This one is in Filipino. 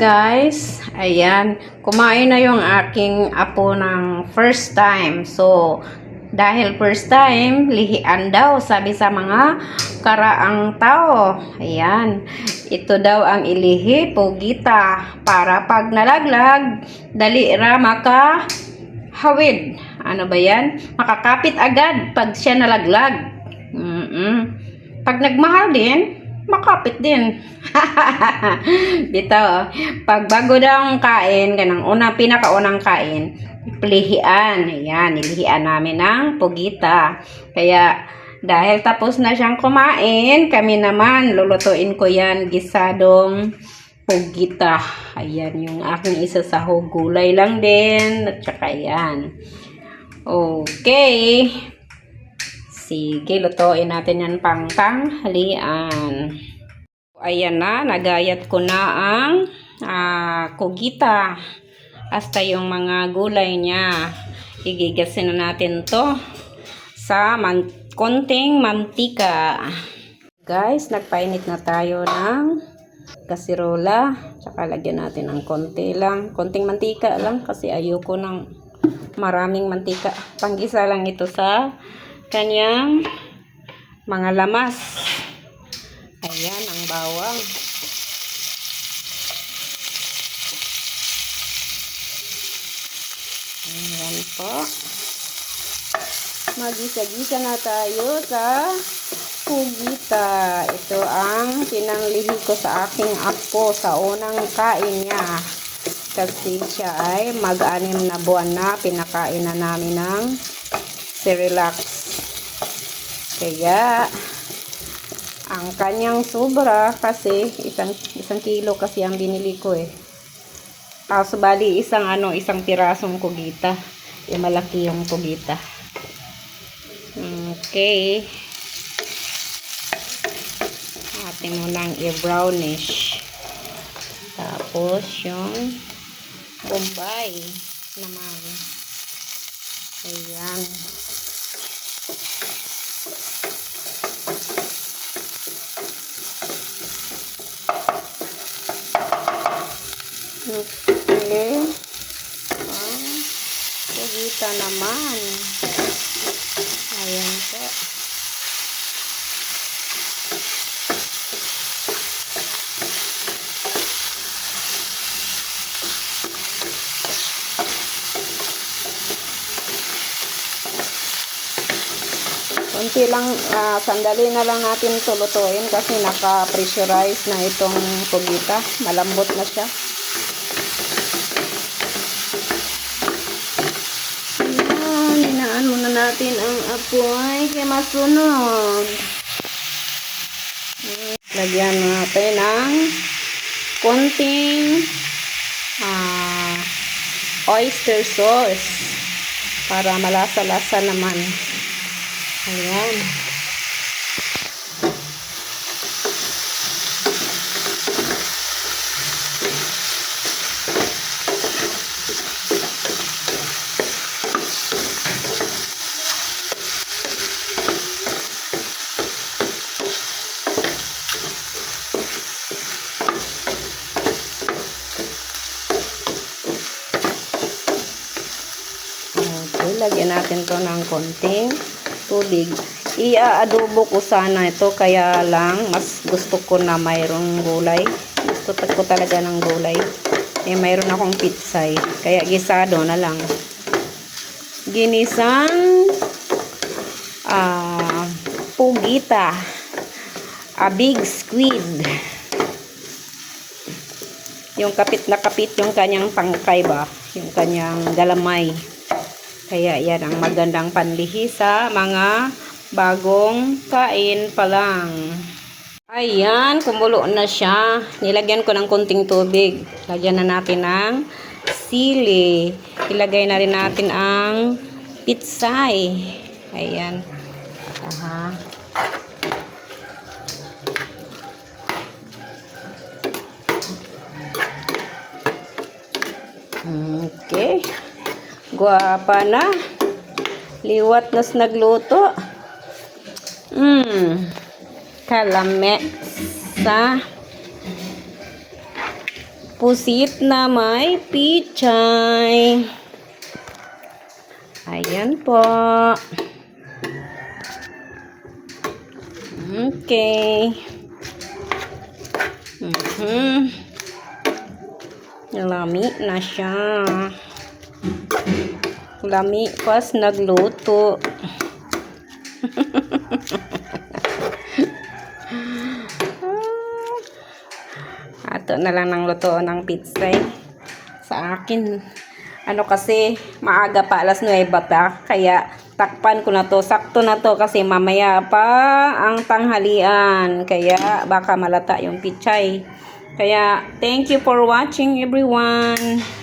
Guys! Ayan, kumain na yung aking apo ng first time. So, dahil first time, lihian daw, sabi sa mga karaang tao. Ayan, ito daw ang ilihi, pugita, para pag nalaglag, dali ra maka hawid. Ano ba yan? Makakapit agad pag siya nalaglag. Mm-mm. Pag nagmahal din, makapit din. Dito, pag bago daw kain, kanang unang, pinakaunang kain, pilihian. Ayan, nilihian namin ng pugita. Kaya, dahil tapos na siyang kumain, kami naman, lulutuin ko yan, gisadong pugita. Ayan, yung aking isa sa gulay lang din. At saka yan. Okay. Sige, lutuin natin yan pang tanghalian. Ayan na, nagayat ko na ang ah, kugita. Hasta yung mga gulay niya. Igigasin na natin to sa man konting mantika. Guys, nagpainit na tayo ng kasirola. Tsaka lagyan natin ng konti lang. Konting mantika lang kasi ayoko ng maraming mantika. Panggisa lang ito sa kanyang mga lamas. Ayan ang bawang. Ayan po. Magisa-gisa na tayo sa pugita. Ito ang pinanglihi ko sa aking apo sa unang kain niya. Kasi siya ay mag-anim na buwan na pinakain na namin ng Cerelac. Kaya, ang kanyang sobra kasi isang isang kilo kasi ang binili ko eh. Ah, so bali isang ano, isang pirasong kugita. Yung malaki yung kugita. Okay. Atin mo nang i-brownish. Tapos yung bombay naman. Ayan. Okay. Ah, kugita naman. Ayan po. Kunti lang, ah, sandali na lang natin tulutuin kasi naka-pressurize na itong kugita. Malambot na siya. Ayan, inaan muna natin ang apoy kaya masunog. Lagyan natin ng konting ah, oyster sauce para malasa-lasa naman. Ayan. Okay, lagyan natin to ng konting tubig. Ia-adobo ko sana ito, kaya lang mas gusto ko na mayroong gulay. Gusto ko talaga ng gulay. Eh, mayroon akong pitsay. Kaya gisado na lang. Ginisang ah, pugita. A big squid. Yung kapit na kapit yung kanyang pangkay ba? Yung kanyang galamay. Kaya yan ang magandang panlihi sa mga bagong kain pa lang. Ayan, kumulo na siya. Nilagyan ko ng konting tubig. Lagyan na natin ng sili. Ilagay na rin natin ang pitsay. Ayan. Aha. Okay. Guwapa na. Liwat nas nagluto. Mm. Kalame sa pusit na may pichay. Ayan po. Okay. Mhm. Lami na siya. Lami pas nagluto. Ato na lang ng luto ng pizza eh. Sa akin, ano kasi, maaga pa, alas 9 pa. Kaya, takpan ko na to. Sakto na to kasi mamaya pa ang tanghalian. Kaya, baka malata yung pichay. Kaya, thank you for watching everyone.